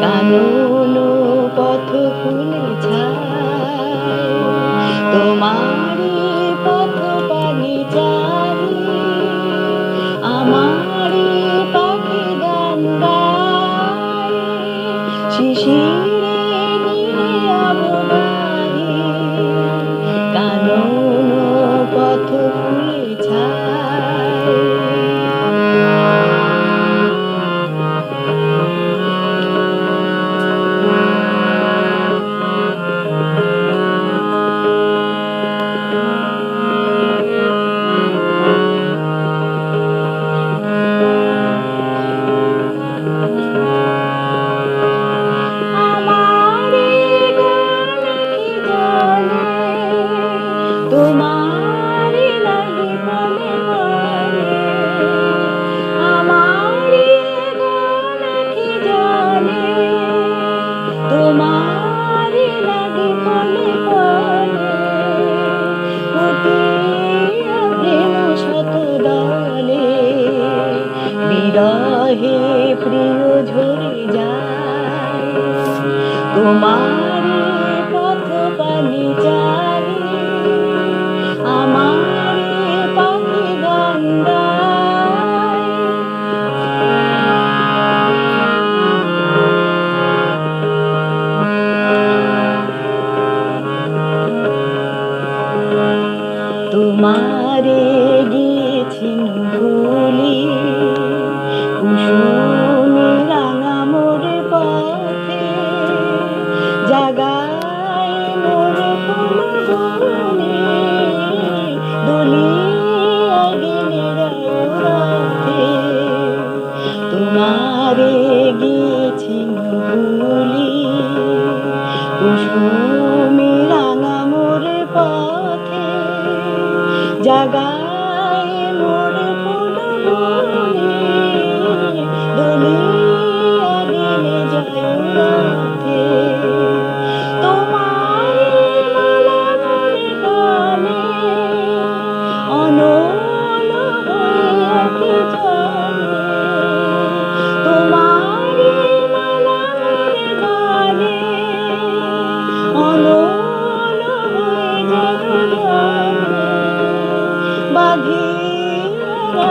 কানন পথ ফুল তোমারি পথ পানি চারি আমারি পাখি গান শিশির ঝরে যায়। তোমার পথ পানি চারি তোমারে Bye-bye.